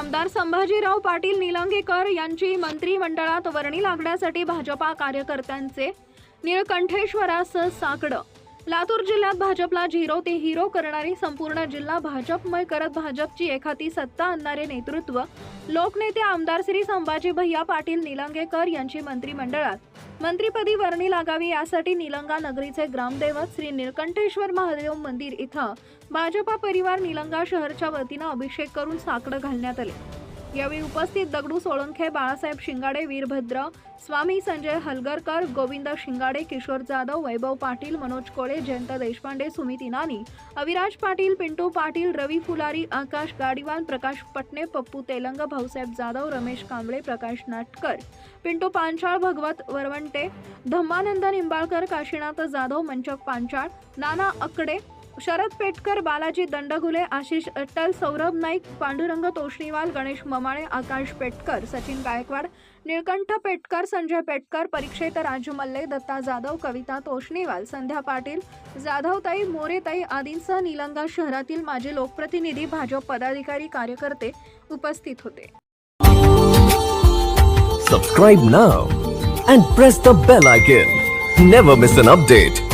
आमदार संभाजीराव पाटील निलंगेकर यांची मंत्रिमंडळात वर्णी लागण्यासाठी भाजपा कार्यकर्त्यांचे निळकंठेश्वरास साकडं. लातूर जिल्ह्यात भाजपला झिरो ते हिरो करणारी संपूर्ण जिल्हा भाजपमय करत भाजपची एखादी सत्ता आणणारे नेतृत्व लोकनेते आमदार श्री संभाजी भैया पाटील निलंगेकर यांची मंत्रिमंडळात. मंत्रिपदी वर्णी लागावी यासाठी निलंगा नगरीचे ग्रामदैवत श्री निळकंठेश्वर महादेव मंदिर इथं भाजपा परिवार निलंगा शहरच्या वतीनं अभिषेक करून साकडं घालण्यात आले. यावेळी उपस्थित दगडू सोळंखे बाळासाहेब शिंगाडे वीरभद्र स्वामी संजय हलगरकर गोविंद शिंगाडे किशोर जाधव वैभव पाटील मनोज कोळे जयंत देशपांडे सुमित इनानी अविराज पाटील पिंटू पाटील रवी फुलारी आकाश गाडीवान प्रकाश पटणे पप्पू तेलंग भाऊसाहेब जाधव रमेश कांबळे प्रकाश नाटकर पिंटू पांचाळ भगवत वरवंटे धम्मानंद निंबाळकर काशीनाथ जाधव मंचक पांचाळ नाना अकडे शरद पेटकर बालाजी दंडगुले आशिष अट्टल सौरभ नाईक पांडुरंग तोष्णीवाल गणेश ममाळे आकाश पेटकर सचिन गायकवाड निळकंठ पेटकर संजय पेटकर परीक्षेत राजू मल्ले दत्ता जाधव कविता तोष्णीवाल संध्या पाटील जाधवताई मोरेताई आदींसह निलंगा शहरातील माजी लोकप्रतिनिधी भाजप पदाधिकारी कार्यकर्ते उपस्थित होते. Subscribe now and press the bell icon never miss an update